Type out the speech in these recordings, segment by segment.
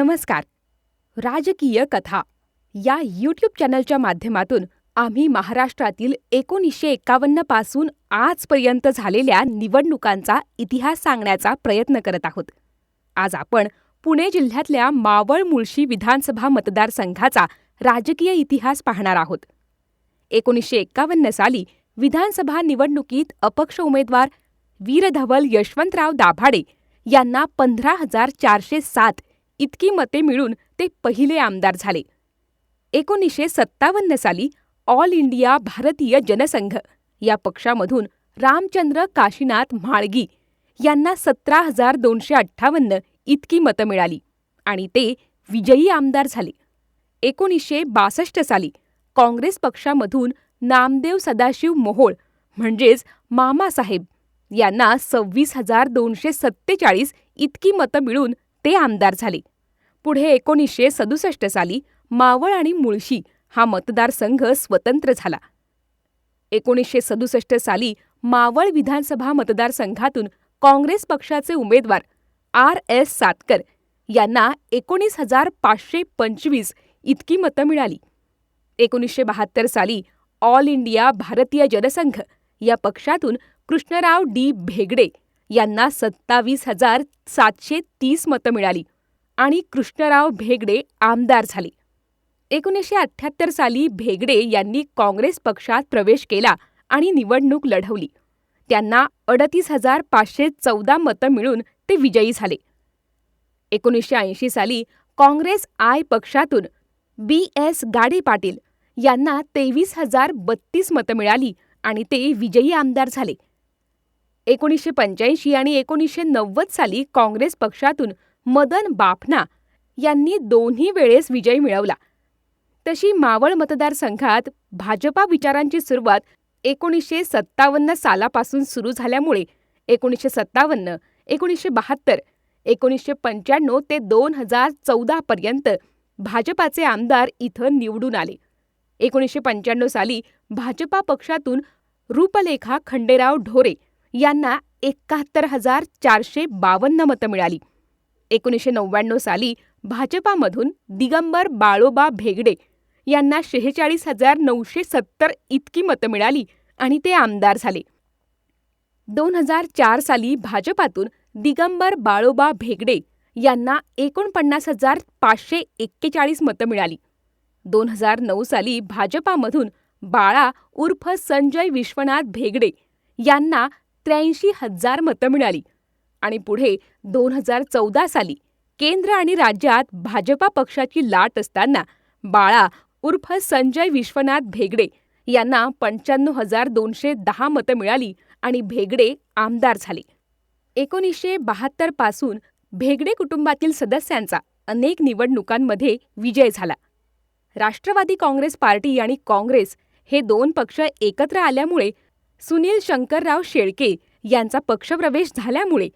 नमस्कार. राजकीय कथा या यूट्यूब चॅनलच्या माध्यमातून आम्ही महाराष्ट्रातील एकोणीसशे एकावन्नपासून आजपर्यंत झालेल्या निवडणुकांचा इतिहास सांगण्याचा प्रयत्न करत आहोत. आज आपण पुणे जिल्ह्यातल्या मावळ मुळशी विधानसभा मतदारसंघाचा राजकीय इतिहास पाहणार आहोत. एकोणीसशे एकावन्न साली विधानसभा निवडणुकीत अपक्ष उमेदवार वीरधवल यशवंतराव दाभाडे यांना पंधरा हजार चारशे सात इतकी मते मिळून ते पहिले आमदार झाले. एकोणीसशे सत्तावन्न साली ऑल इंडिया भारतीय जनसंघ या पक्षामधून रामचंद्र काशीनाथ म्हाळगी यांना सतरा हजार दोनशे अठ्ठावन्न इतकी मतं मिळाली आणि ते विजयी आमदार झाले. एकोणीसशे बासष्ट साली काँग्रेस पक्षामधून नामदेव सदाशिव मोहोळ म्हणजेच मामासाहेब यांना सव्वीस हजार दोनशे सत्तेचाळीस इतकी मतं मिळून ते आमदार झाले. पुढे एकोणीसशे सदुसष्ट साली मावळ आणि मुळशी हा मतदारसंघ स्वतंत्र झाला. एकोणीसशे सदुसष्ट साली मावळ विधानसभा मतदारसंघातून काँग्रेस पक्षाचे उमेदवार आर एस सातकर यांना एकोणीस हजार पाचशे पंचवीस इतकी मतं मिळाली. एकोणीसशे बहात्तर साली ऑल इंडिया भारतीय जनसंघ या पक्षातून कृष्णराव डी भेगडे यांना सत्तावीस हजार सातशे तीस मतं मिळाली. आणि कृष्णराव भेगडे आमदार झाले. एकोणीसशे अठ्ठ्याहत्तर साली भेगडे यांनी काँग्रेस पक्षात प्रवेश केला आणि निवडणूक लढवली. त्यांना अडतीस हजार पाचशे चौदा मतं मिळून ते विजयी झाले. एकोणीसशे ऐंशी साली काँग्रेस आय पक्षातून बी एस गाडे पाटील यांना तेवीस हजार बत्तीस मतं मिळाली आणि ते विजयी आमदार झाले. एकोणीसशे पंच्याऐंशी आणि एकोणीसशे नव्वद साली काँग्रेस पक्षातून मदन बाफना यांनी दोन्ही वेळेस विजय मिळवला. तशी मावळ मतदारसंघात भाजपा विचारांची सुरुवात एकोणीसशे सत्तावन्न सालापासून सुरू झाल्यामुळे एकोणीसशे सत्तावन्न एकोणीसशे बहात्तर एकोणीसशे पंच्याण्णव ते दोन हजार चौदापर्यंत भाजपाचे आमदार इथं निवडून आले. एकोणीसशे पंच्याण्णव साली भाजपा पक्षातून रूपलेखा खंडेराव ढोरे यांना एकाहत्तर हजार चारशे बावन्न मतं मिळाली. एकोणीसशे नव्याण्णव साली भाजपामधून दिगंबर बाळोबा भेगडे यांना शेहेचाळीस हजार नऊशे सत्तर इतकी मतं मिळाली आणि ते आमदार झाले. दोन हजार चार साली भाजपातून दिगंबर बाळोबा भेगडे यांना एकोणपन्नास हजार पाचशे एक्केचाळीस मतं मिळाली. दोन हजार नऊ साली भाजपामधून बाळा उर्फ संजय विश्वनाथ भेगडे यांना त्र्याऐंशी हजार मतं मिळाली. आणि पुढे दोन हजार चौदा साली केंद्र आणि राज्यात भाजपा पक्षाची लाट असताना बाळा उर्फ संजय विश्वनाथ भेगडे यांना पंच्याण्णव हजार दोनशे दहा मतं मिळाली आणि भेगडे आमदार झाले. एकोणीसशे बहात्तरपासून भेगडे कुटुंबातील सदस्यांचा अनेक निवडणुकांमध्ये विजय झाला. राष्ट्रवादी काँग्रेस पार्टी आणि काँग्रेस हे दोन पक्ष एकत्र आल्यामुळे सुनील शंकरराव शेळके यांचा पक्षप्रवेश झाल्यामुळे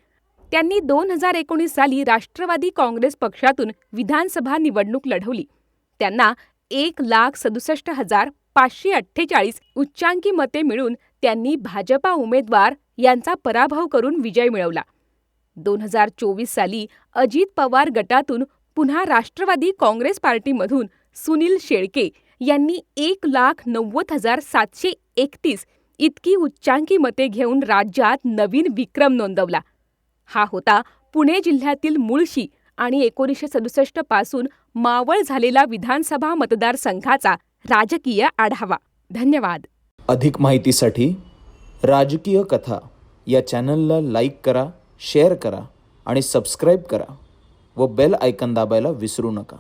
त्यांनी दोन हजार एकोणीस साली राष्ट्रवादी काँग्रेस पक्षातून विधानसभा निवडणूक लढवली. त्यांना एक लाख सदुसष्ट हजार पाचशे अठ्ठेचाळीस उच्चांकी मते मिळून त्यांनी भाजपा उमेदवार यांचा पराभव करून विजय मिळवला. दोन हजार चोवीस साली अजित पवार गटातून पुन्हा राष्ट्रवादी काँग्रेस पार्टीमधून सुनील शेळके यांनी एक लाख नव्वद हजार सातशे एकतीस इतकी उच्चांकी मते घेऊन राज्यात नवीन विक्रम नोंदवला. हा होता पुणे जिल्ह्यातील मुळशी आणि एकोणीसशे सदुसष्टपासून मावळ झालेला विधानसभा मतदारसंघाचा राजकीय आढावा. धन्यवाद. अधिक माहितीसाठी राजकीय कथा या चॅनलला लाईक करा शेअर करा आणि सबस्क्राईब करा व बेल आयकन दाबायला विसरू नका.